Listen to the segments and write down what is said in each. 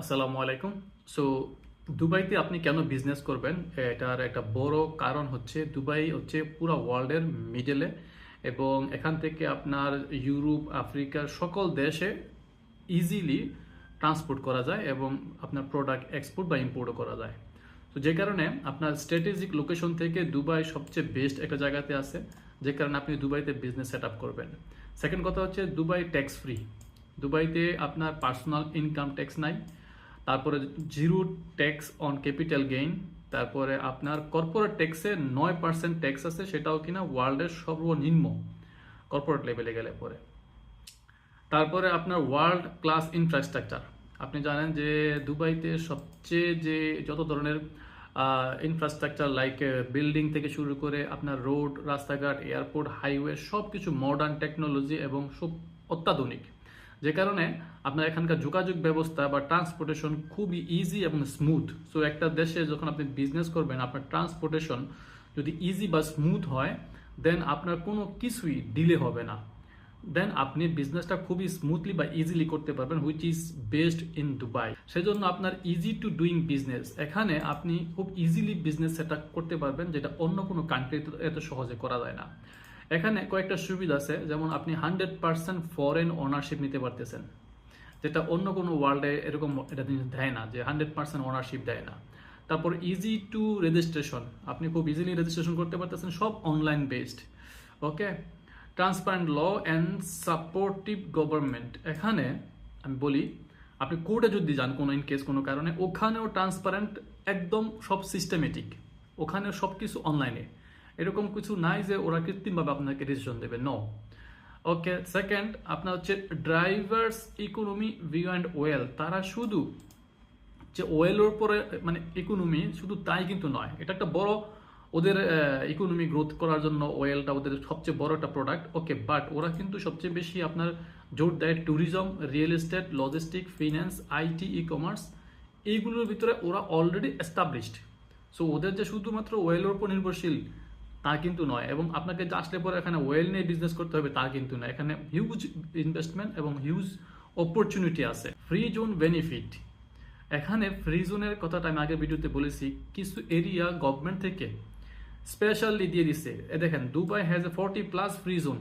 আসসালামু আলাইকুম। সো দুবাইতে আপনি কেন বিজনেস করবেন? এটার একটা বড় কারণ হচ্ছে দুবাই হচ্ছে পুরো ওয়ার্ল্ডের মিডলে এবং এখান থেকে আপনার ইউরোপ, আফ্রিকার সকল দেশে ইজিলি ট্রান্সপোর্ট করা যায় এবং আপনার প্রোডাক্ট এক্সপোর্ট বা ইম্পোর্টও করা যায়। তো যে কারণে আপনার স্ট্র্যাটেজিক লোকেশন থেকে দুবাই সবচেয়ে বেস্ট একটা জায়গাতে আছে, যে কারণে আপনি দুবাইতে বিজনেস সেট আপ করবেন। সেকেন্ড কথা হচ্ছে দুবাই ট্যাক্স ফ্রি দুবাইতে আপনার পার্সোনাল ইনকাম ট্যাক্স নাই। তারপরে zero tax on capital gain তারপরে আপনার কর্পোরেট ট্যাক্সে নয় পার্সেন্ট ট্যাক্স আছে, সেটাও কিনা ওয়ার্ল্ডের সর্বনিম্ন কর্পোরেট লেভেলে গেলে পরে। তারপরে আপনার ওয়ার্ল্ড ক্লাস ইনফ্রাস্ট্রাকচার আপনি জানেন যে দুবাইতে সবচেয়ে যে যত ধরনের ইনফ্রাস্ট্রাকচার লাইক বিল্ডিং থেকে শুরু করে আপনার রোড রাস্তাঘাট এয়ারপোর্ট হাইওয়ে সব কিছু মডার্ন টেকনোলজি এবং সব অত্যাধুনিক। যে কারণে আপনার এখানকার যোগাযোগ ব্যবস্থা বা ট্রান্সপোর্টেশন খুবই ইজি এবং স্মুথ সো একটা দেশে যখন আপনি বিজনেস করবেন, আপনার ট্রান্সপোর্টেশন যদি ইজি বা স্মুথ হয় দেন আপনার কোনো কিছুই ডিলে হবে না। দেন আপনি বিজনেসটা খুবই স্মুথলি বা ইজিলি করতে পারবেন which is best in Dubai সেজন্য আপনার ইজি টু ডুইং বিজনেস এখানে আপনি খুব ইজিলি বিজনেস সেট করতে পারবেন, যেটা অন্য কোনো কান্ট্রিতে এত সহজে করা যায় না। এখানে কয়েকটা সুবিধা আছে। যেমন আপনি হান্ড্রেড পার্সেন্ট ফরেন ওনারশিপ নিতে পারতেছেন। যেটা অন্য কোনো ওয়ার্ল্ডে এরকম এটা দেয় না, যে হান্ড্রেড পার্সেন্ট ওনারশিপ দেয় না। তারপর ইজি টু রেজিস্ট্রেশন আপনি খুব ইজিলি রেজিস্ট্রেশন করতে পারতেছেন, সব online based okay transparent law and supportive government এখানে আমি বলি, আপনি কোর্টে যদি যান কোনো ইন কেস কোনো কারণে, ওখানেও ট্রান্সপারেন্ট একদম সব সিস্টেমেটিক ওখানে সব কিছু অনলাইনে এরকম কিছু নাই যে ওরা কৃত্রিমভাবে আপনাকে ডিসিশন দেবে নো ওকে সেকেন্ড আপনার হচ্ছে drivers economy view and well তারা শুধু যে ওয়েলের উপরে মানে ইকোনমি শুধু তাই কিন্তু নয়, এটা একটা বড় ওদের ইকোনমি গ্রোথ করার জন্য ওয়েলটা ওদের সবচেয়ে বড় একটা প্রোডাক্ট ওকে বাট ওরা কিন্তু সবচেয়ে বেশি আপনার জোর দেয় tourism real estate logistic finance IT E commerce এইগুলোর ভিতরে ওরা অলরেডি এস্টাবলিশড সো ওদের যে শুধুমাত্র ওয়েলের উপর নির্ভরশীল তা কিন্তু নয়। এবং আপনাকে আসলে পরে এখানে ওয়েল নিয়ে বিজনেস করতে হবে তা কিন্তু নয় এখানে হিউজ ইনভেস্টমেন্ট এবং হিউজ অপরচুনিটি আছে। ফ্রি জোন বেনিফিট এখানে ফ্রি জোনের কথাটা আমি আগের ভিডিওতে বলেছি। কিছু এরিয়া গভর্নমেন্ট থেকে স্পেশালি দিয়ে দিচ্ছে এ দেখেন Dubai has a forty plus free zone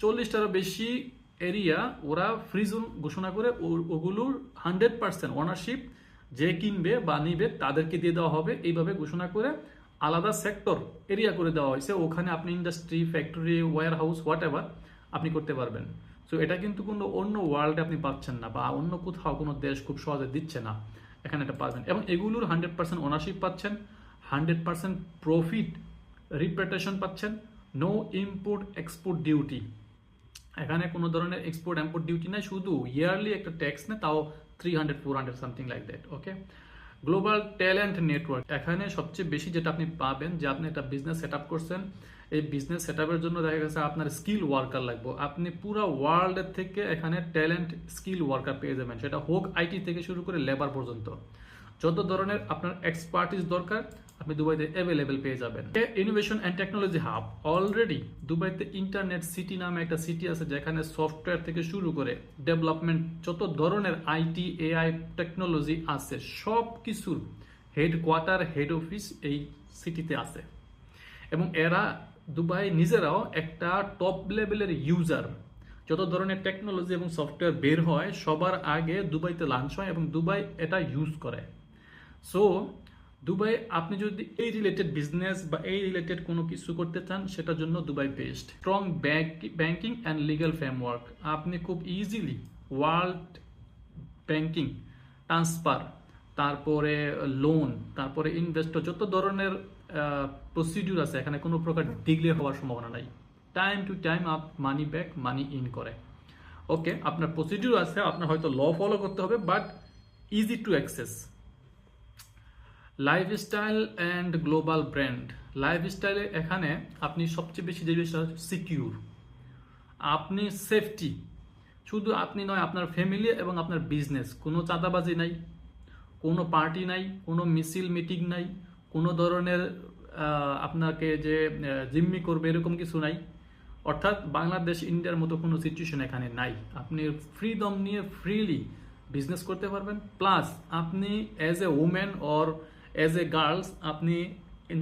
চল্লিশটারও বেশি এরিয়া ওরা ফ্রি জোন ঘোষণা করে ওগুলোর হান্ড্রেড পার্সেন্ট ওনারশিপ যে কিনবে বা নিবে তাদেরকে দিয়ে দেওয়া হবে। এইভাবে ঘোষণা করে আলাদা সেক্টর এরিয়া করে দেওয়া হয়েছে, ওখানে আপনি industry factory warehouse whatever আপনি করতে পারবেন। সো এটা কিন্তু কোনো অন্য ওয়ার্ল্ডে আপনি পাচ্ছেন না বা অন্য কোথাও কোনো দেশ খুব সহজে দিচ্ছে না এখানে এটা পাবেন। এবং এগুলোর হান্ড্রেড পার্সেন্ট ওনারশিপ পাচ্ছেন হান্ড্রেড পার্সেন্ট প্রফিট রিপ্রেটেশন পাচ্ছেন নো ইম্পোর্ট এক্সপোর্ট ডিউটি এখানে কোনো ধরনের এক্সপোর্ট ইম্পোর্ট ডিউটি নাই, শুধু ইয়ারলি একটা ট্যাক্স নেই তাও three hundred four hundred something like that okay global talent network এখানে সবচেয়ে বেশি যেটা আপনি পাবেন, যে আপনি একটা বিজনেস সেট করছেন, এই বিজনেস সেট জন্য দেখা গেছে আপনার স্কিল ওয়ার্কার লাগবে। আপনি পুরো ওয়ার্ল্ডের থেকে এখানে ট্যালেন্ট স্কিল ওয়ার্কার পেয়ে যাবেন। সেটা হোক আইটি থেকে শুরু করে লেবার পর্যন্ত। যত ধরনের আপনার এক্সপার্টিস দরকার আপনি দুবাইতে অ্যাভেলেবেল পেয়ে যাবেন। Innovation and technology hub already দুবাইতে ইন্টারনেট সিটি নামে একটা সিটি আছে যেখানে সফটওয়্যার থেকে শুরু করে ডেভেলপমেন্ট যত ধরনের আইটি এআই টেকনোলজি আছে সব কিছুর হেডকোয়ার্টার হেড অফিস এই সিটিতে আছে। এবং এরা দুবাই নিজেরাও একটা টপ লেভেলের ইউজার যত ধরনের টেকনোলজি এবং সফটওয়্যার বের হয়, সবার আগে দুবাইতে লঞ্চ হয় এবং দুবাই এটা ইউজ করে। সো দুবাই আপনি যদি এই রিলেটেড বিজনেস বা এই রিলেটেড কোনো কিছু করতে চান, সেটার জন্য Dubai best strong banking and legal framework আপনি খুব ইজিলি ওয়ার্ল্ড ব্যাংকিং ট্রান্সফার তারপরে লোন তারপরে ইনভেস্টর যত ধরনের প্রসিডিউর আছে, এখানে কোনো প্রকার ডিগ্লে হওয়ার সম্ভাবনা নাই। Time to time up money back money in করে। ওকে আপনার প্রসিডিউর আছে, আপনার হয়তো ল ফলো করতে হবে but easy to access lifestyle and global brand লাইফস্টাইলে এখানে আপনি সবচেয়ে বেশি যে জিনিসটা সিকিউর আপনি সেফটি শুধু আপনি নয়, আপনার ফ্যামিলি এবং আপনার বিজনেস কোনো চাঁদাবাজি নাই, কোনো পার্টি নাই, কোনো মিছিল মিটিং নাই, কোনো ধরনের আপনাকে যে জিম্মি করবে এরকম কিছু নাই। অর্থাৎ বাংলাদেশ, ইন্ডিয়ার মতো কোনো সিচুয়েশন এখানে নাই। আপনি ফ্রিডম নিয়ে ফ্রিলি বিজনেস করতে পারবেন। প্লাস আপনি as a women or as a girls আপনি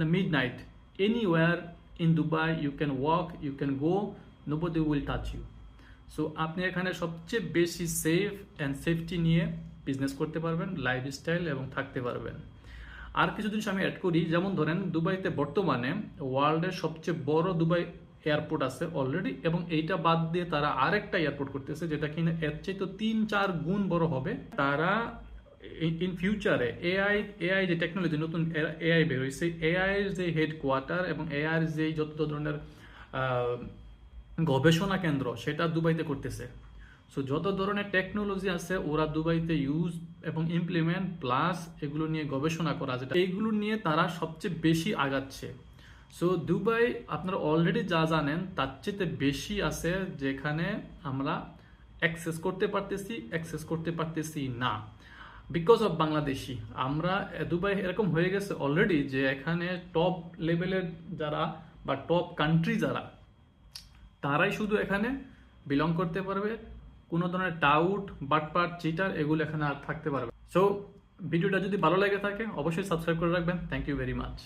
the midnight anywhere in Dubai you can walk you can go nobody will touch you so আপনি এখানে সবচেয়ে বেশি সেফ অ্যান্ড সেফটি নিয়ে বিজনেস করতে পারবেন লাইফস্টাইল এবং থাকতে পারবেন। আর কিছু জিনিস আমি অ্যাড করি, যেমন ধরেন দুবাইতে বর্তমানে ওয়ার্ল্ডের সবচেয়ে বড় দুবাই এয়ারপোর্ট আছে অলরেডি এবং এইটা বাদ দিয়ে তারা আরেকটা এয়ারপোর্ট করতেছে, যেটা কিনা এর চাইতে তিন চার গুণ বড় হবে। তারা ইন ফিউচারে এআই এআই যে টেকনোলজি নতুন এআই বের হয়েছে এআই এর যে হেডকোয়ার্টার এবং এআই যে যত ধরনের গবেষণা কেন্দ্র, সেটা দুবাইতে করতেছে। সো যত ধরনের টেকনোলজি আছে, ওরা দুবাইতে ইউজ এবং ইমপ্লিমেন্ট প্লাস এগুলো নিয়ে গবেষণা করা যেটা, এইগুলো নিয়ে তারা সবচেয়ে বেশি আগাচ্ছে। সো দুবাই আপনারা অলরেডি যা জানেন, তার চেয়ে বেশি আছে যেখানে আমরা অ্যাক্সেস করতে পারতেছি অ্যাক্সেস করতে পারতেছি না। বিকজ অফ বাংলাদেশি আমরা দুবাই এরকম হয়ে গেছে অলরেডি যে এখানে টপ লেভেলের যারা বা টপ কান্ট্রি যারা, তারাই শুধু এখানে বিলং করতে পারবে। কোনো ধরনের টাউট বাটপাট চিটার এগুলো এখানে আর থাকতে পারবে সো ভিডিওটা যদি ভালো লেগে থাকে, অবশ্যই সাবস্ক্রাইব করে রাখবেন। Thank you very much